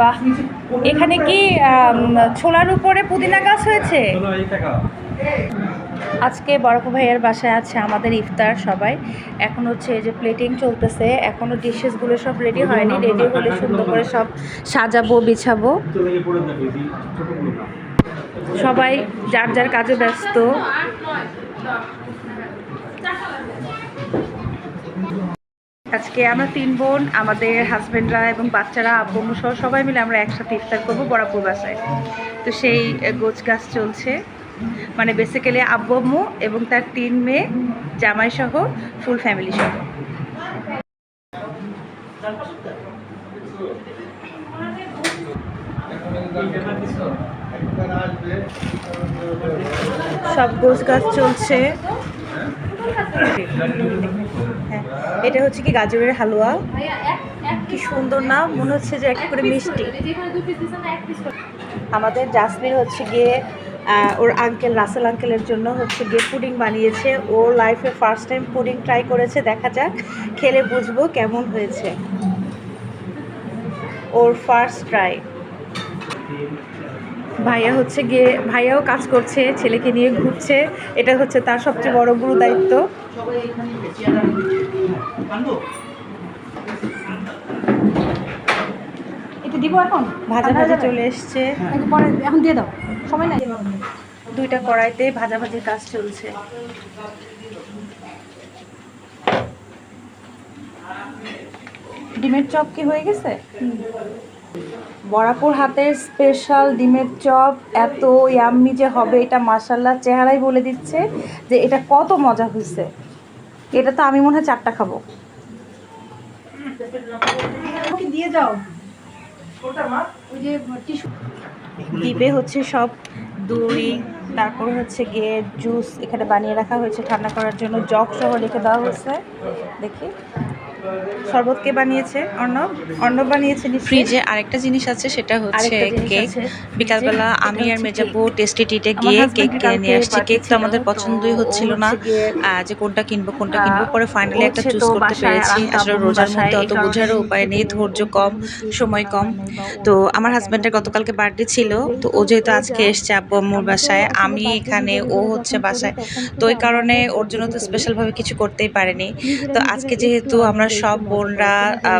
বাহ এখানে কি ছোলার উপরে পুদিনা গাছ হয়েছে? আজকে বরফ ভাইয়ের বাসায় আছে আমাদের ইফতার সবাই। এখন হচ্ছে যে প্লেটিং চলতেছে। এখনও ডিশেসগুলো সব রেডি হয়নি। রেডি হলে সুন্দর করে সব সাজাবো, বিছাবো। সবাই যার যার কাজে ব্যস্ত। আজকে আমরা তিন বোন, আমাদের হাজবেন্ডরা এবং বাচ্চারা আব্বু সহ সবাই মিলে আমরা একসাথে ইফতার করব বরাপুর বাসায়। তো সেই গোছ গাছ চলছে। মানে বেসিক্যালি আব্বু আম্মু এবং তার তিন মেয়ে, জামাই সহ ফুল ফ্যামিলি সহ। সব গোছ গাছ চলছে। এটা হচ্ছে কি গাজরের হালুয়া। কি সুন্দর না? মনে হচ্ছে যে এক করে মিষ্টি। আমাদের জাসমিন হচ্ছে গিয়ে ওর আঙ্কেল রাসেল আঙ্কেলের জন্য হচ্ছে গিয়ে পুডিং বানিয়েছে। ও লাইফে ফার্স্ট টাইম পুডিং ট্রাই করেছে, দেখা যাক। খেলে বুঝব কেমন হয়েছে। ওর ফার্স্ট ট্রাই ভাইয়া হচ্ছে গিয়ে ভাইয়াও কাজ করছে ছেলেকে নিয়ে ঘুরছে। এটা হচ্ছে তার সবচেয়ে বড় গুরু দায়িত্ব এটা দিব এখন? ভাজা ভাজা চলে এসছে। পরে এখন দিয়ে দাও। সময় নাই। দুইটা কড়াইতে ভাজা ভাজির কাজ চলছে। ডিমের চপ কি হয়ে গেছে? বরাপুর হাতের স্পেশাল ডিমের চপ এত ইয়াম্মি যে হবে এটা মাসাল্লাহ চেহারাই বলে দিচ্ছে যে এটা কত মজা হয়েছে এটা তো আমি মনে হয় চারটা খাব। দিয়ে যাও। ওই দিবে হচ্ছে সব দই তারপর হচ্ছে গিয়ে জুস এখানে বানিয়ে রাখা হয়েছে ঠান্ডা করার জন্য। জগ সহ রেখে দেওয়া হয়েছে। দেখি। শরবত কে বানিয়েছে? অর্ণব? অর্ণব বানিয়েছে ফ্রিজে আরেকটা জিনিস আছে সেটা হচ্ছে কেক। বিকালবেলা আমি আর মেজাবু টেস্টি টিটে গিয়ে কেক কিনে নিয়ে আসছি। কেক তো আমাদের পছন্দই হচ্ছিল না যে কোনটা কিনবো কোনটা কিনবো। পরে ফাইনালি একটা চুজ করতে পেরেছি। আসলে রোজার মধ্যে অত বোঝারও উপায় নেই ধৈর্য কম সময় কম। তো আমার হাজব্যান্ডের গতকালকে বার্থডে ছিল তো ও যেহেতু আজকে এসছে আব্বু আম্মুর বাসায় আমি এখানে ও হচ্ছে বাসায়। তো ওই কারণে ওর জন্য তো স্পেশালভাবে কিছু করতেই পারেনি। তো আজকে যেহেতু আমরা সব বোনরা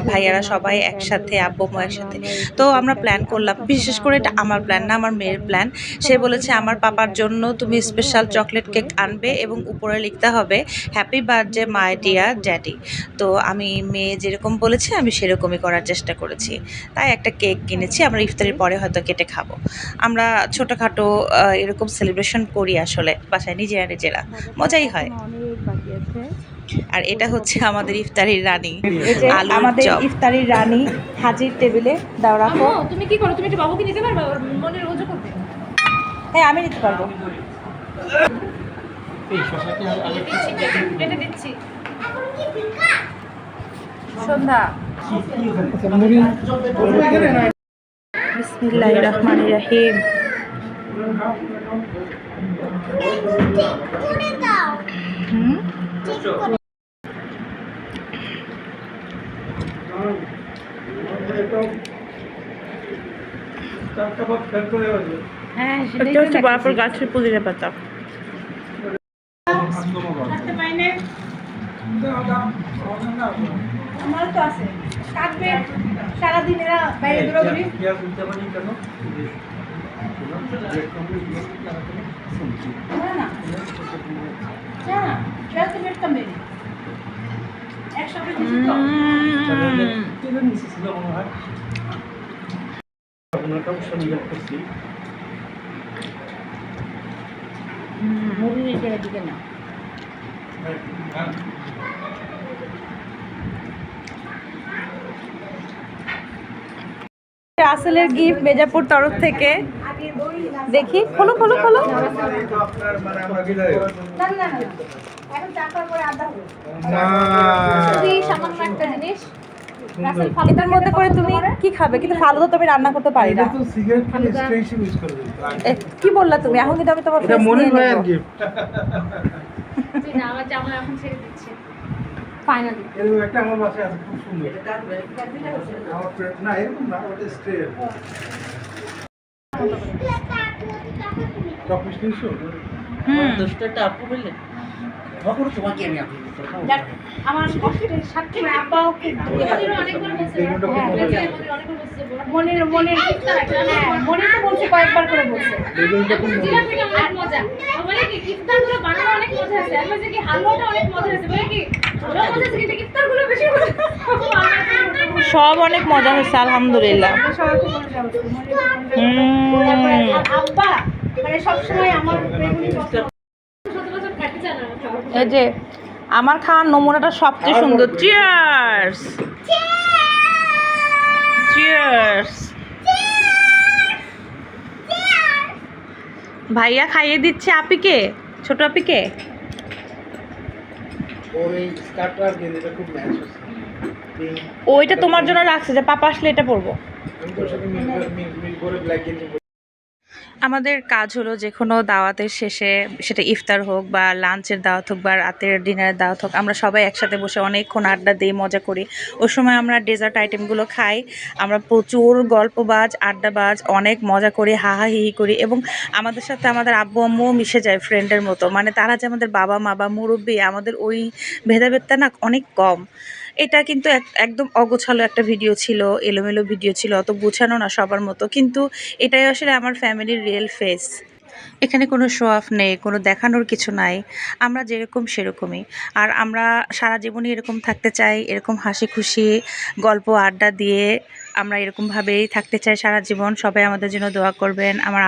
ভাইয়ারা সবাই একসাথে, আব্বু আম্মু একসাথে। তো আমরা প্ল্যান করলাম, বিশেষ করে এটা আমার প্ল্যান না, আমার মেয়ের প্ল্যান সে বলেছে, আমার পাপার জন্য তুমি স্পেশাল চকলেট কেক আনবে এবং উপরে লিখতে হবে happy birthday my dear daddy তো আমি মেয়ে যেরকম বলেছে, আমি সেরকমই করার চেষ্টা করেছি। তাই একটা কেক কিনেছি, আমরা ইফতারের পরে হয়তো কেটে খাব। আমরা ছোটোখাটো এরকম সেলিব্রেশন করি আসলে, বাসায় নিজেরা নিজেরা। মজাই হয়। অনেক বাকি আছে আর এটা হচ্ছে আমাদের ইফতারির রানী এই যে আমাদের ইফতারির রানী হাজির টেবিলে দাও রাখো। তুমি কি করো? তুমি একটু বাবুকে নিতে পারবে? ওর মনের রোজা করবে। হ্যাঁ আমি নিতে পারব। এটা সন্ধ্যা। বিসমিল্লাহ রহমান রাহিম। হুম হ্যাঁ এটা হচ্ছে বরাবর গাছের পুদিনা পাতা আমার তো আছে। কাটবে সারাদিন এরা বাইরে দৌড়াদৌড়ি না না। না ট্রেল তো বেরতাম বেরি একসাথে রাসেলের গিফট মেজাপুর তরফ থেকে দেখি খোলো খোলো খোলো। এটার মধ্যে করে তুমি কি খাবে? কিন্তু ফালুদা তো আমি রান্না করতে পারি না। তো সিগারেট খেলে স্টেশন ইউজ করবে। এ, কি বললা তুমি? এখন কিন্তু আমি তোমার ফাইনালি এরকম একটা আমার বাসায় আছে খুব সুন্দর। না এরকম না ওটা স্ট্রে হ্যাঁ, মনির। মনির হ্যাঁ, তো বলছে কয়েকবার করে বলছে বেগুনটা খুব মজা জিলাপিটা অনেক মজা বলে কি ইফতারগুলো বানানো অনেক মজা হয়েছে আর বলছে কি হালুয়াটা অনেক মজা হয়েছে বলে কি ওরা মজা হয়েছে কিন্তু ইফতারগুলো বেশি মজা সব অনেক মজা হয়েছে আলহামদুলিল্লাহ আব্বা মানে সবসময় আমার। এই যে আমার খাওয়ার নমুনাটা সবচেয়ে সুন্দর। চিয়ার্স চিয়ার্স ভাইয়া খাইয়ে দিচ্ছে আপিকে ছোট আপিকে. ওইটা তোমার জন্য রাখছে যে পাপা আসলে এটা পরবো। আমাদের কাজ হলো যে কোনো দাওয়াতের শেষে সেটা ইফতার হোক বা লাঞ্চের দাওয়াত হোক বা রাতের ডিনারের দাওয়াত হোক, আমরা সবাই একসাথে বসে অনেকক্ষণ আড্ডা দিই মজা করি। ওই সময় আমরা ডেজার্ট আইটেমগুলো খাই, আমরা প্রচুর গল্পবাজ, আড্ডাবাজ, অনেক মজা করি হাহা হিহি করি এবং আমাদের সাথে আমাদের আব্বু আম্মুও মিশে যায় ফ্রেন্ডের মতো। মানে তারা যে আমাদের বাবা মা বা মুরব্বী, আমাদের ওই ভেদাভেদটা না অনেক কম। এটা কিন্তু এক- একদম অগোছালো একটা ভিডিও ছিল, এলোমেলো ভিডিও ছিল, অত গুছানো না সবার মতো। কিন্তু এটাই আসলে আমার ফ্যামিলির রিয়েল ফেস এখানে কোনো শো অফ নেই, কোনো দেখানোর কিছু নাই। আমরা যেরকম সেরকমই। আর আমরা সারা জীবনই এরকম থাকতে চাই, এরকম হাসি খুশি গল্প, আড্ডা দিয়ে আমরা এরকমভাবেই থাকতে চাই সারা জীবন। সবাই আমাদের জন্য দোয়া করবেন। আমার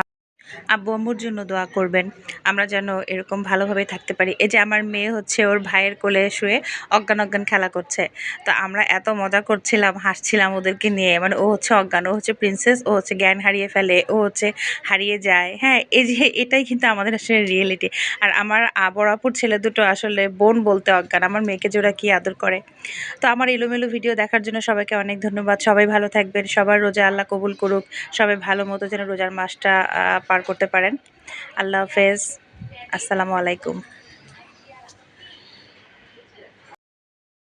আব্বু আম্মুর জন্য দোয়া করবেন। আমরা যেন এরকম ভালোভাবে থাকতে পারি। এই যে আমার মেয়ে হচ্ছে ওর ভাইয়ের কোলে শুয়ে অজ্ঞান অজ্ঞান খেলা করছে। তো আমরা এত মজা করছিলাম, হাসছিলাম ওদেরকে নিয়ে। মানে ও হচ্ছে অজ্ঞান, ও হচ্ছে প্রিন্সেস ও হচ্ছে জ্ঞান হারিয়ে ফেলে, ও হচ্ছে হারিয়ে যায়। হ্যাঁ এই যে এটাই কিন্তু আমাদের আসলে রিয়েলিটি আর আমার বড়াপুর ছেলে দুটো আসলে বোন বলতে অজ্ঞান। আমার মেয়েকে জোড়া কি আদর করে। তো আমার এলোমেলো ভিডিও দেখার জন্য সবাইকে অনেক ধন্যবাদ। সবাই ভালো থাকবেন। সবার রোজা আল্লাহ কবুল করুক। সবাই ভালো মতো যেন রোজার মাসটা পার করতে পারেন। আল্লাহ হাফেজ। আসসালামু আলাইকুম।